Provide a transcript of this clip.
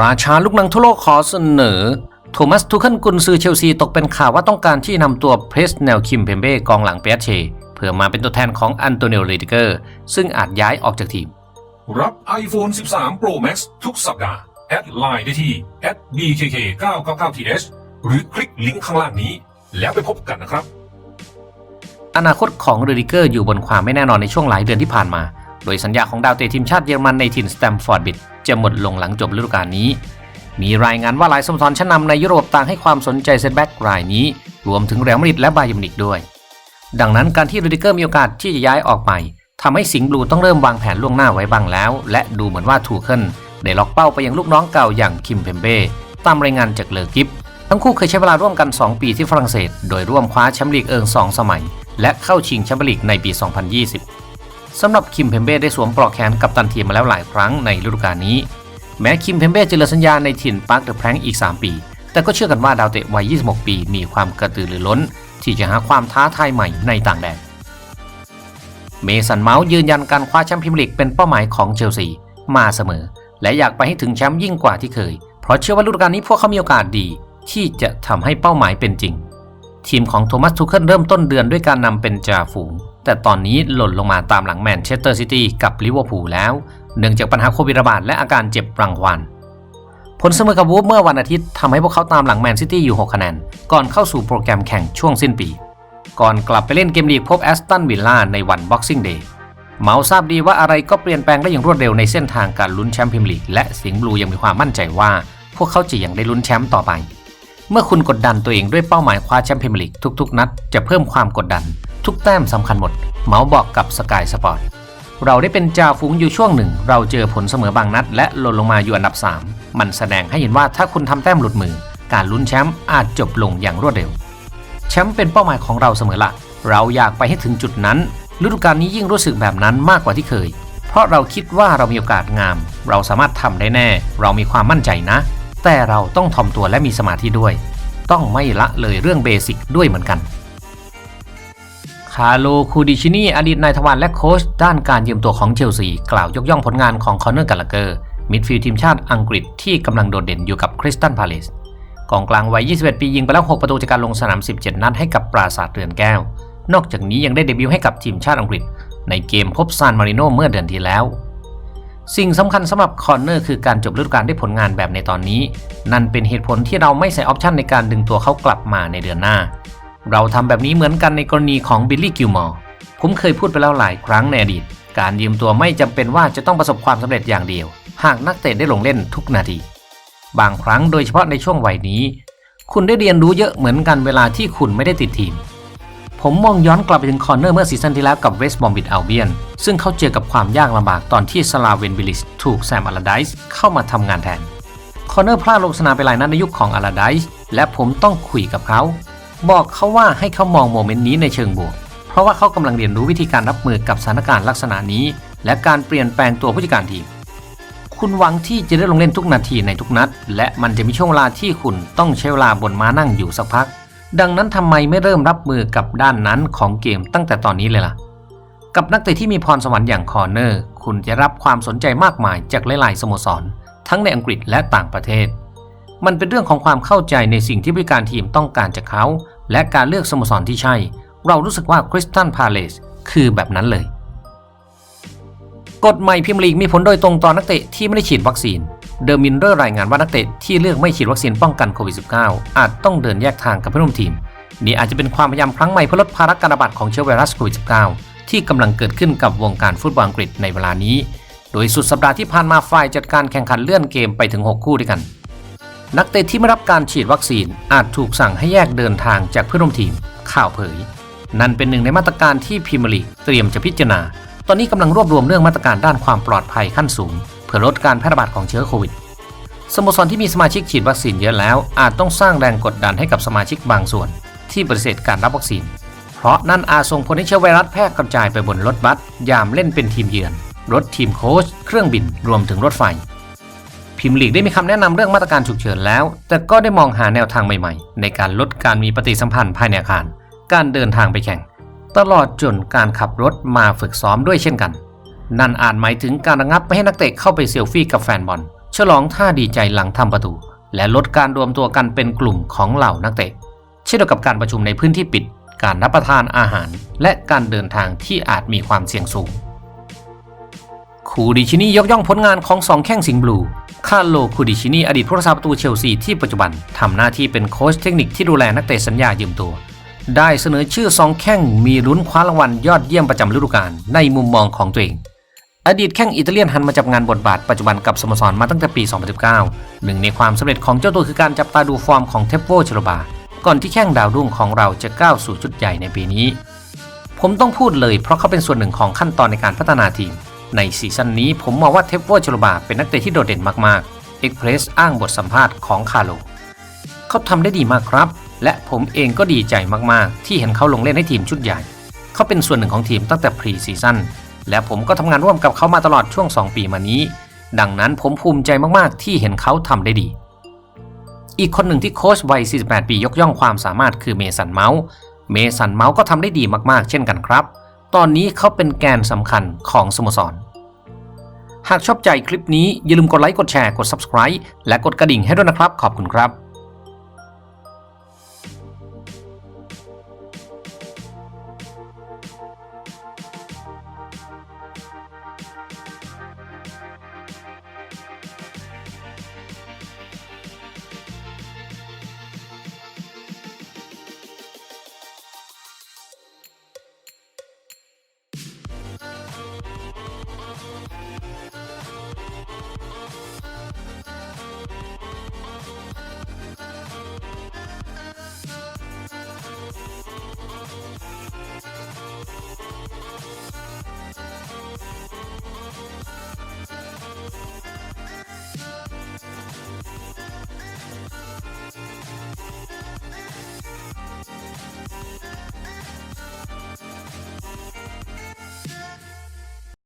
ราชาลูกหนังทั่วโลกขอเสนอ โทมัสทูเคิลกุนซือเชลซีตกเป็นข่าวว่าต้องการที่นำตัวเพรสแนลคิมเพมเบ้กองหลังเปียเชเพื่อมาเป็นตัวแทนของอันโตเนโอเรดิเกอร์ ซึ่งอาจย้ายออกจากทีม รับ iPhone 13 Pro Max ทุกสัปดาห์ แอดไลน์ได้ที่ @bkk999th หรือคลิกลิงก์ข้างล่างนี้ แล้วไปพบกันนะครับ อนาคตของเรดิเกอร์อยู่บนความไม่แน่นอนในช่วงหลายเดือนที่ผ่านมา โดยสัญญาของดาวเตะทีมชาติเยอรมันในถิ่นสแตมฟอร์ดบิดจะหมดลงหลังจบฤดูกาลนี้ มีรายงานว่าหลายสโมสรชั้นนำในยุโรปต่างให้ความสนใจเซตแบ็กรายนี้ รวมถึงเรอัลมาดริดและบาเยิร์มินิกด้วย ดังนั้นการที่เรดิเกอร์มีโอกาสที่จะย้ายออกไปทำให้สิงห์บลูต้องเริ่มวางแผนล่วงหน้าไว้บ้างแล้ว และดูเหมือนว่าทูเคิลได้ล็อกเป้าไปยังลูกน้องเก่าอย่างคิมเพมเบ้ตามรายงานจากเลอกิฟทั้งคู่เคยใช้เวลาร่วมกัน 2 ปีที่ฝรั่งเศส โดยร่วมคว้าแชมป์ลีกเอิง2สมัย และเข้าชิงแชมป์ลีกในปี 2020 สำหรับคิมเพมเบ้ได้สวมปลอกแขนกับตันทีมมาแล้วหลายครั้งในฤดูกาลนี้ แม้คิมเพมเบ้จะเหลือสัญญาในถิ่นปาร์คเดอะแพลงอีก 3 ปี แต่ก็เชื่อกันว่าดาวเตะวัย 26 ปีมีความกระตือรือร้น ที่จะหาความท้าทายใหม่ในต่างแดน เมสันเมาส์ยืนยันการคว้าแชมป์พรีเมียร์ลีกเป็นเป้าหมายของเชลซีมาเสมอ และอยากไปให้ถึงแชมป์ยิ่งกว่าที่เคย เพราะเชื่อว่าฤดูกาลนี้พวกเขามีโอกาสดี ที่จะทำให้เป้าหมายเป็นจริง ทีมของโทมัสทูเคิลเริ่มต้นเดือนด้วยการนำเป็นจ่าฝูง แต่ตอนนี้หล่นลงมาตามหลังแมนเชสเตอร์ซิตี้กับลิเวอร์พูลแล้ว เนื่องจากปัญหาโควิดระบาดและอาการเจ็บรังควานผลเสมอกับวูฟเมื่อวันอาทิตย์ทำให้พวกเขาตามหลังแมนซิตี้อยู่ 6 คะแนน ก่อนเข้าสู่โปรแกรมแข่งช่วงสิ้นปี ก่อนกลับไปเล่นเกมลีกพบแอสตันวิลล่าในวันบ็อกซิ่งเดย์เมาทราบดีว่าอะไรก็เปลี่ยนแปลงได้อย่างรวดเร็วในเส้นทางการลุ้นแชมป์พรีเมียร์ลีกและสิงห์บลูยังมีความมั่นใจว่า พวกเขาจะยังได้ลุ้นแชมป์ต่อไป เมื่อคุณกดดันตัวเองด้วยเป้าหมายคว้าแชมป์พรีเมียร์ลีกทุกๆ นัดจะเพิ่มความกดดัน ทุกแต้มสำคัญหมด เมาบอกกับสกายสปอร์ตเราได้เป็นจ่าฝูงอยู่ช่วงหนึ่ง เราเจอผลเสมอบางนัด และหล่นลงมาอยู่อันดับ 3 มันแสดงให้เห็นว่าถ้าคุณทำแต้มหลุดมือ การลุ้นแชมป์อาจจบลงอย่างรวดเร็ว แชมป์เป็นเป้าหมายของเราเสมอละ เราอยากไปให้ถึงจุดนั้นฤดูกาลนี้ยิ่งรู้สึกแบบนั้นมากกว่าที่เคย เพราะเราคิดว่าเรามีโอกาสงาม เราสามารถทำได้แน่ เรามีความมั่นใจนะ แต่เราต้องถ่อมตัวและมีสมาธิด้วย ต้องไม่ละเลยเรื่องเบสิกด้วยเหมือนกัน คาโลคูดิชินีอดีตนายทวารและโค้ชด้านการยืมตัวของเชลซี กล่าวยกย่องผลงานของคอนเนอร์กัลลาเกอร์ มิดฟิลด์ทีมชาติอังกฤษที่กำลังโดดเด่นอยู่กับคริสตันพาเลสกองกลางวัย 21 ปียิงไปแล้ว 6 ประตูจากการลงสนาม 17 นัดให้กับปราสาทเรือนแก้ว นอกจากนี้ยังได้เดบิวต์ให้กับทีมชาติอังกฤษ ในเกมพบซานมาริโนเมื่อเดือนที่แล้ว สิ่งสำคัญสำหรับคอนเนอร์คือการจบฤดูกาลด้วยผลงานแบบในตอนนี้ นั่นเป็นเหตุผลที่เราไม่ใส่ออปชันในการดึงตัวเขากลับมาในเดือนหน้า เราทำแบบนี้เหมือนกันในกรณีของบิลลี่กิลมอร์ผมเคยพูดไปแล้วหลายครั้งในอดีต การยืมตัวไม่จำเป็นว่าจะต้องประสบความสำเร็จอย่างเดียว หากนักเตะได้ลงเล่นทุกนาที บางครั้งโดยเฉพาะในช่วงวัยนี้ คุณได้เรียนรู้เยอะเหมือนกันเวลาที่คุณไม่ได้ติดทีม ผมมองย้อนกลับไปถึงคอนเนอร์เมื่อซีซั่นที่แล้วกับเวสต์บอมบิดอัลเบียนซึ่งเขาเจอกับความยากลำบากตอนที่สลาเวนบิลิสถูกแซมอาราไดส์เข้ามาทำงานแทนคอนเนอร์พลาดลงสนามไปหลายนัดในยุคของอาราไดส์และผมต้องคุยกับเขา บอกเขาว่าให้เขามองโมเมนต์นี้ในเชิงบวก เพราะว่าเขากำลังเรียนรู้วิธีการรับมือกับสถานการณ์ลักษณะนี้ และการเปลี่ยนแปลงตัวผู้จัดการทีม คุณหวังที่จะได้ลงเล่นทุกนาทีในทุกนัด และมันจะมีช่วงเวลาที่คุณต้องใช้เวลาบนม้านั่งอยู่สักพัก ดังนั้นทำไมไม่เริ่มรับมือกับด้านนั้นของเกมตั้งแต่ตอนนี้เลยล่ะ กับนักเตะที่มีพรสวรรค์อย่างคอร์เนอร์ คุณจะรับความสนใจมากมายจากหลายๆสโมสร ทั้งในอังกฤษและต่างประเทศ มันเป็นเรื่องของความเข้าใจในสิ่งที่บริการทีมต้องการจากเขา และการเลือกสโมสรที่ใช่ เรารู้สึกว่าคริสตันพาเลสคือแบบนั้นเลย กฎใหม่พรีเมียร์ลีกมีผลโดยตรงต่อนักเตะที่ไม่ได้ฉีดวัคซีน เดอร์มินเรอร์รายงานว่านักเตะที่เลือกไม่ฉีดวัคซีนป้องกันโควิด -19 อาจต้องเดินแยกทางกับเพื่อนร่วมทีม นี่อาจจะเป็นความพยายามครั้งใหม่เพื่อลดภาระการระบาดของเชื้อไวรัสโควิด -19 ที่กำลังเกิดขึ้นกับวงการฟุตบอลอังกฤษในเวลานี้ โดยสุดสัปดาห์ที่ผ่านมาฝ่ายจัดการแข่งขันเลื่อนเกมไปถึง 6 คู่ด้วยกัน นักเตะที่ไม่รับการฉีดวัคซีนอาจถูกสั่งให้แยกเดินทางจากเพื่อนร่วมทีม ข่าวเผย นั่นเป็นหนึ่งในมาตรการที่พรีเมียร์ลีเตรียมจะพิจารณา ตอนนี้กำลังรวบรวมเรื่องมาตรการด้านความปลอดภัยขั้นสูง เพื่อลดการแพร่ระบาดของเชื้อโควิด สโมสรที่มีสมาชิกฉีดวัคซีนเยอะแล้ว อาจต้องสร้างแรงกดดันให้กับสมาชิกบางส่วน ที่ปฏิเสธการรับวัคซีน เพราะนั่นอาจส่งผลให้เชื้อไวรัสแพร่กระจายไปบนรถบัสยามเล่นเป็นทีมเยือน รถทีมโค้ชเครื่องบินรวมถึงรถไฟ พิมพ์ลีกได้มีคำแนะนำเรื่องมาตรการฉุกเฉินแล้ว แต่ก็ได้มองหาแนวทางใหม่ๆ ในการลดการมีปฏิสัมพันธ์ภายในอาคาร การเดินทางไปแข่ง ตลอดจนการขับรถมาฝึกซ้อมด้วยเช่นกัน นั่นอาจหมายถึงการระงับไม่ให้นักเตะเข้าไปเซลฟี่กับแฟนบอล ฉลองท่าดีใจหลังทำประตู และลดการรวมตัวกันเป็นกลุ่มของเหล่านักเตะ เช่นเดียวกับการประชุมในพื้นที่ปิด การรับประทานอาหาร และการเดินทางที่อาจมีความเสี่ยงสูงคูดิชินียกย่องผลงานของสองแข้งสิงบลู คาโลคูดิชินีอดีตผู้รักษาประตูเชลซีที่ปัจจุบันทำหน้าที่เป็นโค้ชเทคนิคที่ดูแลนักเตะสัญญายืมตัว ได้เสนอชื่อสองแข้งมีลุ้นคว้ารางวัลยอดเยี่ยมประจำฤดูกาลในมุมมองของตัวเอง อดีตแข้งอิตาเลียนหันมาจับงานบทบาทปัจจุบันกับสโมสรมาตั้งแต่ปี 2019 หนึ่งในความสำเร็จของเจ้าตัวคือการจับตาดูฟอร์มของเทปโวชโลบา ก่อนที่แข้งดาวรุ่งของเราจะก้าวสู่จุดใหญ่ในปีนี้ ผมต้องพูดเลยเพราะเขาเป็นส่วนหนึ่งของขั้นตอนในการพัฒนาทีม ในซีซั่นนี้ผมมองว่าเทปโวชโลบาเป็นนักเตะที่โดดเด่นมากๆเอ็กเพรสอ้างบทสัมภาษณ์ของคาโลเขาทำได้ดีมากครับ และผมเองก็ดีใจมากๆ ที่เห็นเขาลงเล่นให้ทีมชุดใหญ่ เขาเป็นส่วนหนึ่งของทีมตั้งแต่พรีซีซั่นและผมก็ทำงานร่วมกับเขามาตลอดช่วง 2 ปีมานี้ ดังนั้นผมภูมิใจมากๆ ที่เห็นเขาทำได้ดี อีกคนหนึ่งที่โค้ชวัย 48 ปียกย่องความสามารถคือเมสันเมาส์ เมสันเมาส์ก็ทำได้ดีมากๆ เช่นกันครับ ตอนนี้เขาเป็นแกนสำคัญของสโมสร หากชอบใจคลิปนี้อย่าลืมกดไลค์กดแชร์กด subscribe และกดกระดิ่งให้ด้วยนะครับ ขอบคุณครับ